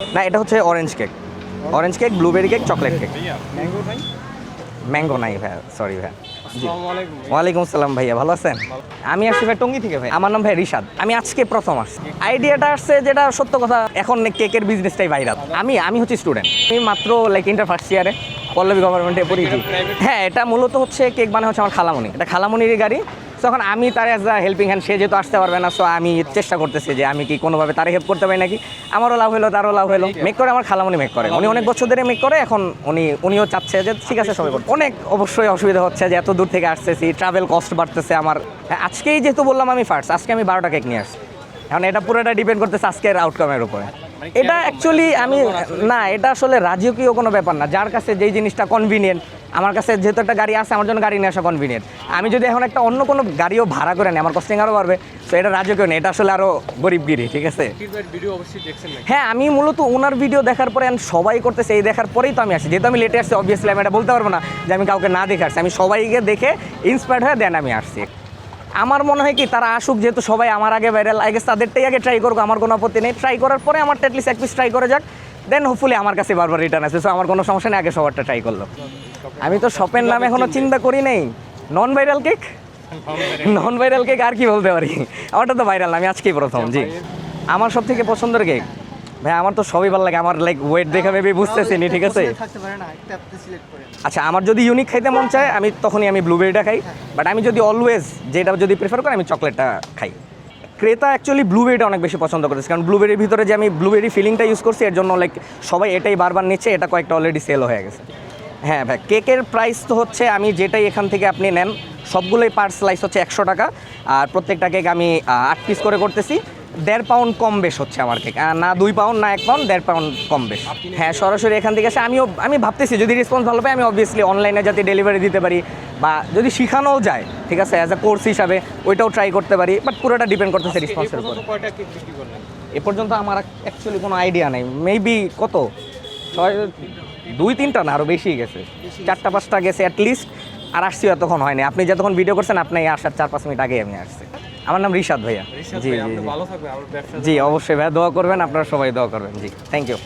না এটা হচ্ছে orange cake orange cake blueberry cake chocolate cake mango নাই? ভাই সরি ভাই আসসালামু আলাইকুম ওয়ালাইকুম আসসালাম ভাইয়া ভালো আছেন? আমি আসছি ভাই টঙ্গি থেকে ভাই আমার নাম ভাই রিশাদ। আমি আজকে প্রথম আসছি। আইডিয়াটা আসছে যেটা সত্য কথা এখন কেকের বিজনেসটাই ভাইরাল আমি আমি হচ্ছে স্টুডেন্ট আমি মাত্র লাইক ইন্টার ফার্স্ট ইয়ারে পল্লবী গভর্নমেন্টে পড়েছি হ্যাঁ এটা মূলত হচ্ছে কেক বানানো হচ্ছে আমার খালামণি। এটা খালামণির গাড়ি। তখন আমি তার অ্যাজ আ হেল্পিং হ্যান্ড সে যেহেতু আসতে পারবে না সো আমি চেষ্টা করতেছি যে আমি কি কোনোভাবে তারে হেল্প করতে পারি নাকি। আমারও লাভ হলো তারও লাভ হলো মেক করে আমার খালামণি মেক করে। উনি অনেক বছর ধরে মেক করে এখন উনি উনিও চাচ্ছে যে ঠিক আছে সবাই। অনেক অবশ্যই অসুবিধা হচ্ছে যে এত দূর থেকে আসতেছি ট্রাভেল কস্ট বাড়তেছে আমার। হ্যাঁ, আজকেই যেহেতু বললাম আমি ফার্স্ট আজকে আমি বারোটা কেক নিয়ে আসছি। এখন এটা পুরোটা ডিপেন্ড করতেছে আজকের আউটকামের উপরে। এটা অ্যাকচুয়ালি আমি না এটা আসলে রাজকীয় কোনো ব্যাপার না। যার কাছে যেই জিনিসটা কনভিনিয়েন্ট আমার কাছে যেহেতু একটা গাড়ি আছে আমার জন্য গাড়ি নিয়ে আসা কনভিনিয়েন্ট আমি যদি এখন একটা অন্য কোনো গাড়িও ভাড়া করে নিই আমার কস্টিং আরও বাড়বে তো এটা রাজকীয় নেই এটা আসলে আরও গরিবগিরি ঠিক আছে? হ্যাঁ আমি মূলত ওনার ভিডিও দেখার পরে আমি সবাই করতেছে এই দেখার পরেই তো আমি আসি। যেহেতু আমি লেটে আসছি অবভিয়াসলি আমি এটা বলতে পারব না যে আমি কাউকে না দেখে আসছি। আমি সবাইকে দেখে ইন্সপায়ার্ড হয়ে দেন আমি আসছি। আমার মনে হয় কি, তারা আসুক, যেহেতু সবাই আমার আগে ভাইরাল আই তাদেরটাই আগে ট্রাই করব আমার কোনো আপত্তি নেই। ট্রাই করার পরে আমার অ্যাটলিস্ট এক পিস ট্রাই করে যাক। দেন হোপফুলি আমার কাছে বারবার রিটার্ন আসবে। সো আমার কোনো সমস্যা নেই, আগে সবারটা ট্রাই করল আমি তো শপের নাম এখনও চিন্তা করি নেই। Non viral cake non viral cake আর কি বলতে পারি? আমারটা তো ভাইরাল আমি আজকেই প্রথম, জি। আমার সব থেকে পছন্দের কেক ভাই, আমার তো সবই ভালো লাগে। আমার লাইক ওয়েট দেখে মেবি বুঝতেছি নি, ঠিক আছে? আচ্ছা আমার যদি ইউনিক খাইতে মন চায়, আমি তখনই আমি ব্লুবেরিটা খাই। বাট আমি যদি অলওয়েজ যেটা যদি প্রেফার করি, আমি চকলেটটা খাই। ক্রেতা অ্যাকচুয়ালি ব্লুবেরিটা অনেক বেশি পছন্দ করেছে কারণ ব্লুবেরির ভিতরে যে আমি ব্লুবেরি ফিলিংটা ইউজ করছি, এর জন্য লাইক সবাই এটাই বারবার নিচ্ছে, এটা কয়েকটা অলরেডি সেল হয়ে গেছে। হ্যাঁ ভাই কেকের প্রাইস তো হচ্ছে, আমি যেটাই এখান থেকে আপনি নেন, সবগুলোই পার স্লাইস হচ্ছে একশো টাকা। আর প্রত্যেকটা কেক আমি আট পিস করে করতেছি। দেড় পাউন্ড কম বেশ হচ্ছে আমার আহ, না দুই পাউন্ড না এক পাউন্ড দেড় পাউন্ড কম বেশ। হ্যাঁ সরাসরি এখান থেকে এসে আমিও আমি ভাবতেছি যদি রেসপন্স ভালো পাই আমি অবভিয়াসলি অনলাইনে যাতে ডেলিভারি দিতে পারি বা যদি শেখানোও যায় ঠিক আছে অ্যাজ আ কোর্স হিসাবে ওইটাও ট্রাই করতে পারি বাট পুরোটা ডিপেন্ড করতেছে রেসপন্সের উপর। এ পর্যন্ত আমার অ্যাকচুয়ালি কোনো আইডিয়া নেই। মেবি কত? ছয় দুই তিনটা না আরও বেশি গেছে। চারটা পাঁচটা গেছে অ্যাটলিস্ট আর আসছি এতক্ষণ হয়নি। আপনি যতক্ষণ ভিডিও করছেন আপনি আসার চার পাঁচ মিনিট আগে আমি আসছি। আমার নাম রিশাদ ভাইয়া। জি জি জি। অবশ্যই ভাইয়া দোয়া করবেন আপনারা সবাই দোয়া করবেন জি। Thank you